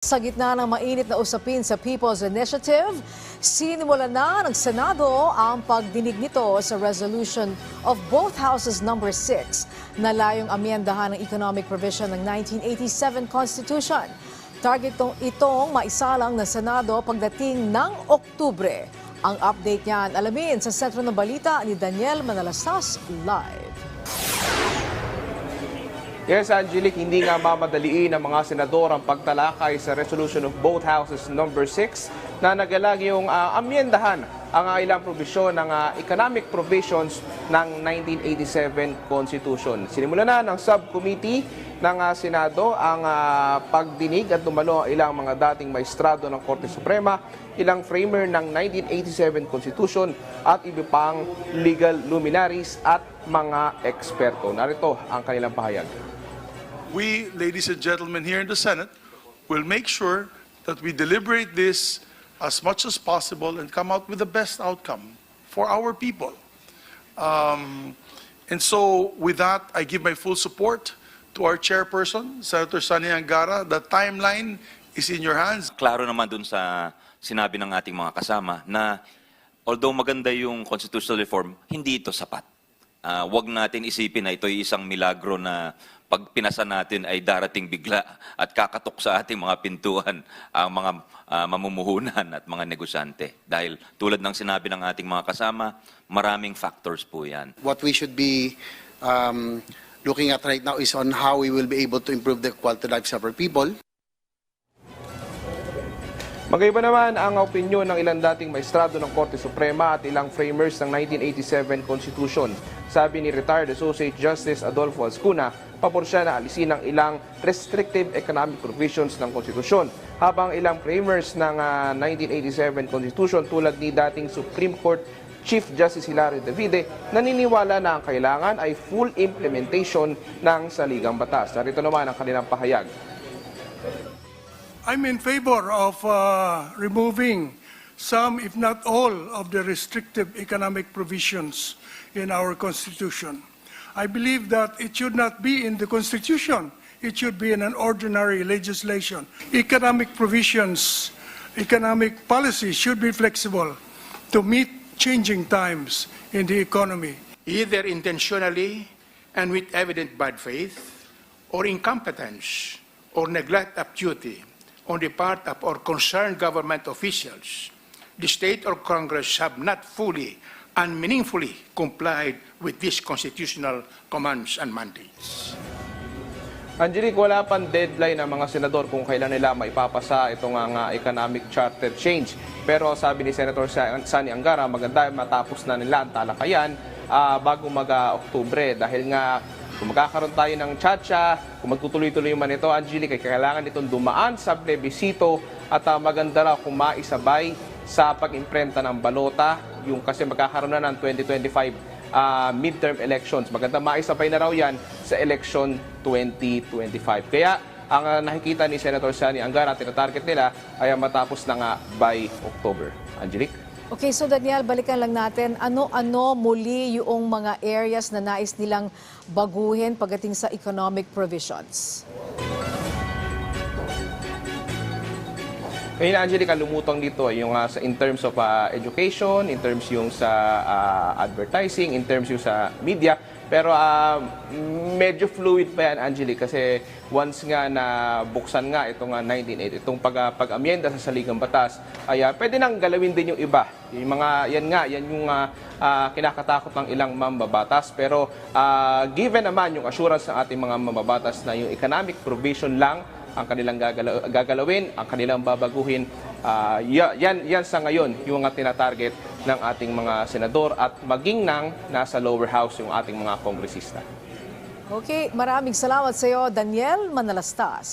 Sa gitna ng mainit na usapin sa People's Initiative, sinimula na ng Senado ang pagdinig nito sa resolution of both houses number 6 na layong amyendahan ng economic provision ng 1987 Constitution. Target tong itong maisalang ng Senado pagdating ng Oktubre. Ang update niyan alamin sa sentro ng balita ni Daniel Manalastas live. Yes, Angelic, hindi nga mamadaliin ng mga senador ang pagtalakay sa resolution of both houses number 6 na nagalag yung ah, amyendahan ang ah, ilang probisyon ng ah, economic provisions ng 1987 Constitution. Sinimula na ng subcommittee ng ah, Senado ang ah, pagdinig at dumalo ang ilang mga dating maestrado ng Korte Suprema, ilang framer ng 1987 Constitution at iba pang legal luminaries at mga eksperto. Narito ang kanilang pahayag. We, ladies and gentlemen, here in the Senate, will make sure that we deliberate this as much as possible and come out with the best outcome for our people. Um, and so, with that, I give my full support to our chairperson, Senator Sani Angara. The timeline is in your hands. klaro naman dun sa sinabi ng ating mga kasama na although maganda yung constitutional reform, hindi ito sapat. Ah, wag natin isipin na ito ay isang milagro na pag pinasa natin ay darating bigla at kakatok sa ating mga pintuan ang mga ah, mamumuhunan at mga negosyante. Dahil tulad ng sinabi ng ating mga kasama, maraming factors po yan. What we should be um, looking at right now is on how we will be able to improve the quality of lives of our people. Magaiba naman ang opinyon ng ilang dating maestrado ng Korte Suprema at ilang framers ng 1987 Constitution. Sabi ni retired Associate Justice Adolfo Ascuna, pabor siya na alisin ang ilang restrictive economic provisions ng konstitusyon. Habang ilang framers ng ah, 1987 Constitution tulad ni dating Supreme Court Chief Justice Hilario Davide, naniniwala na ang kailangan ay full implementation ng saligang batas. Narito naman ang kanilang pahayag. I'm in favor of uh, removing some, if not all, of the restrictive economic provisions in our Constitution. I believe that it should not be in the Constitution. It should be in an ordinary legislation. Economic provisions, economic policy should be flexible to meet changing times in the economy. either intentionally and with evident bad faith, or incompetence or neglect of duty on the part of our concerned government officials, the state or Congress have not fully and meaningfully complied with these constitutional commands and mandates. Angelique, wala pang deadline ng mga senador kung kailan nila maipapasa itong nga economic charter change. Pero sabi ni Senator Sa- Sani Angara, maganda matapos na nila ang talakayan ah, bago mag-Oktubre. Dahil nga kung magkakaroon tayo ng tchatcha, kung magtutuloy-tuloy man ito, Angelique, ay kailangan itong dumaan sa plebisito at ah, maganda raw kung maisabay sa pag-imprenta ng balota, yung kasi magkakaroon na ng 2025 ah, midterm elections. Maganda maisabay na raw yan sa election 2025. Kaya ang ah, nakikita ni Senator Sani Angara, tinatarget nila ay matapos na nga by October. Angelique? Okay, so Daniel, balikan lang natin. Ano-ano muli yung mga areas na nais nilang baguhin pagdating sa economic provisions? Ngayon, Angelica, lumutang dito yung ah, sa in terms of ah, education, in terms yung sa ah, advertising, in terms yung sa media. Pero ah, medyo fluid pa yan, Angelica, kasi once nga na buksan nga itong ah, 1980, itong pag, ah, pag-amyenda sa saligang batas, ay ah, pwede nang galawin din yung iba. Yung mga, yan nga, yan yung ah, ah, kinakatakot ng ilang mambabatas. Pero ah, given naman yung assurance ng ating mga mambabatas na yung economic provision lang ang kanilang gagala- gagalawin, ang kanilang babaguhin. Ya- yan, yan sa ngayon yung mga tinatarget ng ating mga senador at maging ng nasa lower house yung ating mga kongresista. Okay, maraming salamat sa iyo, Daniel Manalastas.